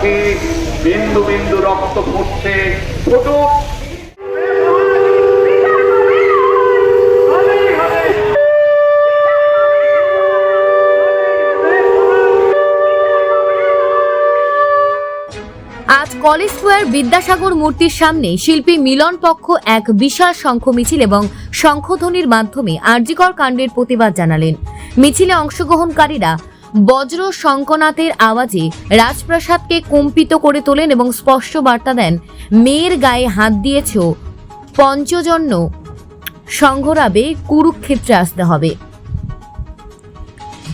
পক্ষে বিন্দু বিন্দু রক্ত ফুটছে। আজ কলেজ স্কোয়ার বিদ্যাসাগর মূর্তির সামনে শিল্পী মিলন পক্ষ এক বিশাল শঙ্খ মিছিল এবং শঙ্খধ্বনির মাধ্যমে আর্যিকর কাণ্ডের প্রতিবাদ জানালেন। মিছিলে অংশগ্রহণকারীরা বজ্র শঙ্কনাথের আওয়াজে রাজপ্রাসাদকে কম্পিত করে তোলেন এবং স্পষ্ট বার্তা দেন, মেয়ের গায়ে হাত দিয়েছ পঞ্চজন্য সংঘরাবে কুরুক্ষেত্রে আসতে হবে।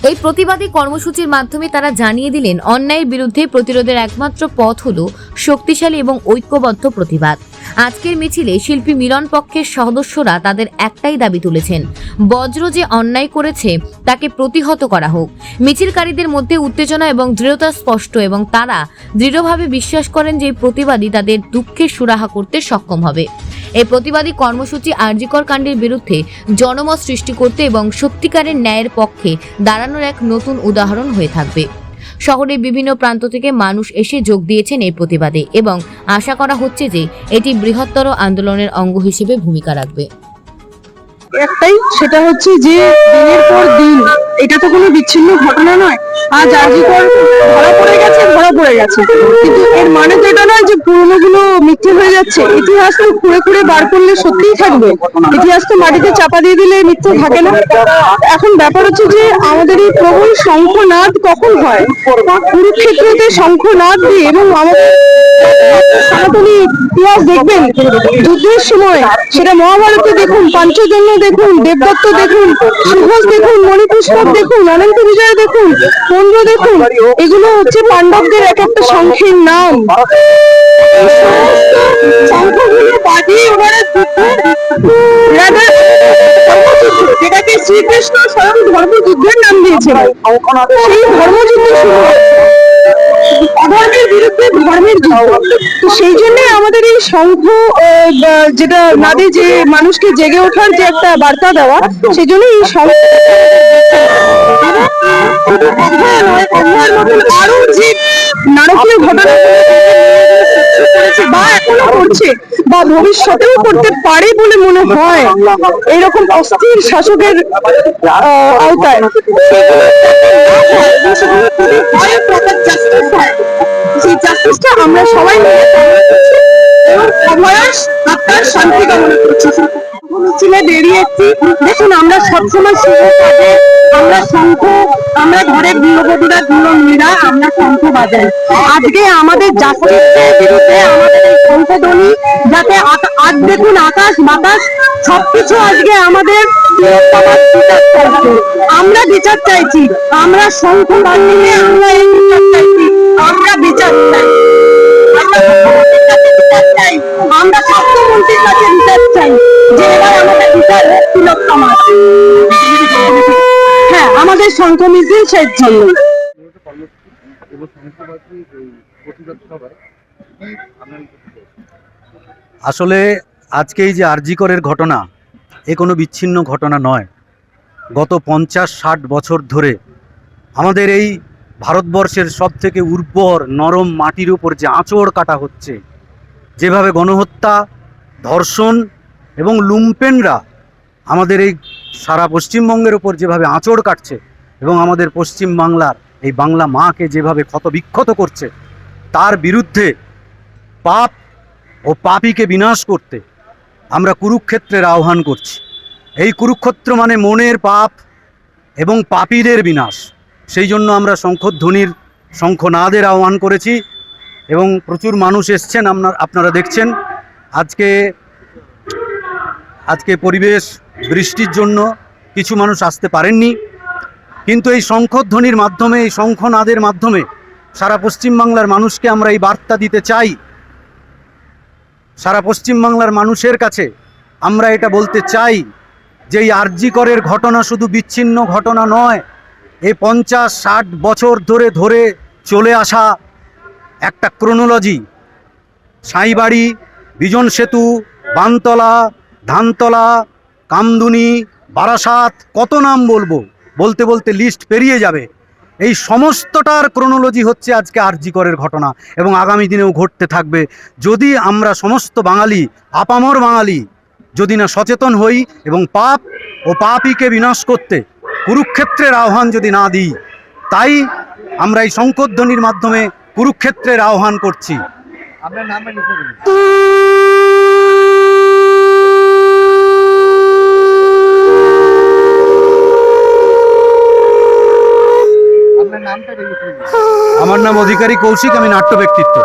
এই প্রতিবাদী কর্মসূচির মাধ্যমে তারা জানিয়ে দিলেন, অন্যায়ের বিরুদ্ধে প্রতিরোধের একমাত্র পথ হল শক্তিশালী এবং ঐক্যবদ্ধ প্রতিবাদ। আজকের মিছিলে শিল্পী মিলন পক্ষের সদস্যরা তাদের একটাই দাবি তুলেছেন। বজ্র যে অন্যায় করেছে, তাকে প্রতিহত করা হোক। মিছিলকারীদের মধ্যে উত্তেজনা এবং দৃঢ়তা স্পষ্ট এবং তারা দৃঢ়ভাবে বিশ্বাস করেন যে প্রতিবাদী তাদের দুঃখের সুরাহা করতে সক্ষম হবে। এই প্রতিবাদী কর্মসূচি আরজিকর কাণ্ডের বিরুদ্ধে জনমত সৃষ্টি করতে এবং সত্যিকারের ন্যায়ের পক্ষে দাঁড়ানোর এক নতুন উদাহরণ হয়ে থাকবে। শহরের বিভিন্ন প্রান্ত থেকে মানুষ এসে যোগ দিয়েছেন এই প্রতিবাদে এবং আশা করা হচ্ছে যে এটি বৃহত্তর আন্দোলনের অঙ্গ হিসেবে ভূমিকা রাখবে। একটাই, সেটা হচ্ছে যে দিনের পর দিন এটা তো কোনো বিচ্ছিন্ন ঘটনা নয়। আজ আরজিকর ধরা পড়ে গেছে, ধরা পড়ে গেছে। কিন্তু এর মানে তো এটা নয় যে পুরনো গুলো মিথ্যে হয়ে যাচ্ছে। ইতিহাস তো খুঁড়ে খুঁড়ে বার করলে সত্যিই থাকবে। ইতিহাস তো মাটিতে চাপা দিয়ে দিলে মিথ্যে থাকে না। এখন ব্যাপার হচ্ছে যে আমাদের এই প্রবল শঙ্খনাদ কখন হয়? কুরুক্ষেত্রতে শঙ্খনাদ দিয়ে এবং আমাদের সনাতনী ইতিহাস দেখবেন, যুদ্ধের সময় সেটা মহাভারতে দেখুন, পাঞ্চজন্য দেখুন, দেবদত্ত দেখুন সুঘোষ দেখুন মণিপুষ্পক দেখুন অনন্ত বিজয় দেখুন দেখুন এগুলো হচ্ছে পাণ্ডবদের এক একটা শঙ্খের নাম। শঙ্খগুলো বাজিয়ে ওনারা রাধা যেটাকে শ্রীকৃষ্ণ স্বয়ং ধর্মযুদ্ধের নাম দিয়েছিলেন। সেই ধর্মযুদ্ধ শুরু অধর্মের ধর্মের যুদ্ধ। তো সেই জন্য আমাদের এই সংঘ যেটা নাদে যে মানুষকে জেগে ওঠার যে একটা বার্তা দেওয়া, সেই জন্য এই শঙ্খ বা ভবিষ্যতেও করতে পারে বলে মনে হয় এরকম অস্থির শাসকের আওতায় সেই জাস্টিসটা আমরা সবাই মিলে এবং অভয়াস আপনার শান্তি কামনা করছি। মিছিলে বেরিয়েছি। দেখুন, আমরা সবসময় শুভ আমরা শঙ্খ, আমরা ঘরের গৃহবধূরা গৃহমীরা আমরা শঙ্খ বাজাই। আজকে আমাদের জাস্টিসের বিরুদ্ধে আমাদের এই শঙ্খধ্বনি যাতে আজ দেখুন আকাশ, বাতাস, সবকিছু আজকে আমাদের আমরা বিচার চাইছি, আমরা শঙ্খ বাজিয়ে আমরা এই বিচার চাইছি, আমরা বিচার চাই। আমরা মুখ্যমন্ত্রীর কাছে বিচার চাই। আমরা স্বাস্থ্যমন্ত্রীর কাছে বিচার চাই, যে হ্যাঁ আমাদের শঙ্খ মিছিল শেষ জন্য আসলে আজকে এই যে আরজিকরের ঘটনা, এ কোনো বিচ্ছিন্ন ঘটনা নয়। গত পঞ্চাশ, ষাট বছর ধরে আমাদের এই ভারতবর্ষের সব থেকে উর্বর নরম মাটির উপর যে আঁচড় কাটা হচ্ছে, যেভাবে গণহত্যা, ধর্ষণ এবং লুম্পেনরা আমাদের এই সারা পশ্চিমবঙ্গের উপর যেভাবে আঁচড় কাটছে এবং আমাদের পশ্চিম বাংলার এই বাংলা মাকে যেভাবে ক্ষতবিক্ষত করছে, তার বিরুদ্ধে পাপ ও পাপীকে বিনাশ করতে আমরা কুরুক্ষেত্রের আহ্বান করছি। এই কুরুক্ষেত্র মানে মনের পাপ এবং পাপীদের বিনাশ। সেই জন্য আমরা শঙ্খধ্বনির শঙ্খনাদের আহ্বান করেছি এবং প্রচুর মানুষ এসছেন, আপনার, আপনারা দেখছেন। আজকে আজকে পরিবেশ বৃষ্টির জন্য কিছু মানুষ আসতে পারেননি। কিন্তু এই শঙ্খধ্বনির মাধ্যমে, এই শঙ্খনাদের মাধ্যমে সারা পশ্চিমবাংলার মানুষকে আমরা এই বার্তা দিতে চাই। সারা পশ্চিমবাংলার মানুষের কাছে আমরা এটা বলতে চাই যে এই আরজিকরের ঘটনা শুধু বিচ্ছিন্ন ঘটনা নয় এই পঞ্চাশ, ষাট বছর ধরে ধরে চলে আসা একটা ক্রোনোলজি সাঁইবাড়ি, বিজন সেতু, বানতলা, ধানতলা কামদুনি, বারাসাত, কত নাম বলব? বলতে বলতে লিস্ট পেরিয়ে যাবে। এই সমস্তটার ক্রোনোলজি হচ্ছে আজকে আরজিকরের ঘটনা এবং আগামী দিনেও ঘটতে থাকবে। যদি আমরা সমস্ত বাঙালি, আপামর বাঙালি, যদি না সচেতন হই এবং পাপ ও পাপিকে বিনাশ করতে, কুরুক্ষেত্রের আহ্বান যদি না দিই, তাই আমরা এই শঙ্করধ্বনির মাধ্যমে কুরুক্ষেত্রের আহ্বান করছি। আপনার নামে লিখে দিন আপনার নামটা লিখে দিন আমার নাম অধিকারী কৌশিক আমি নাট্য ব্যক্তিত্ব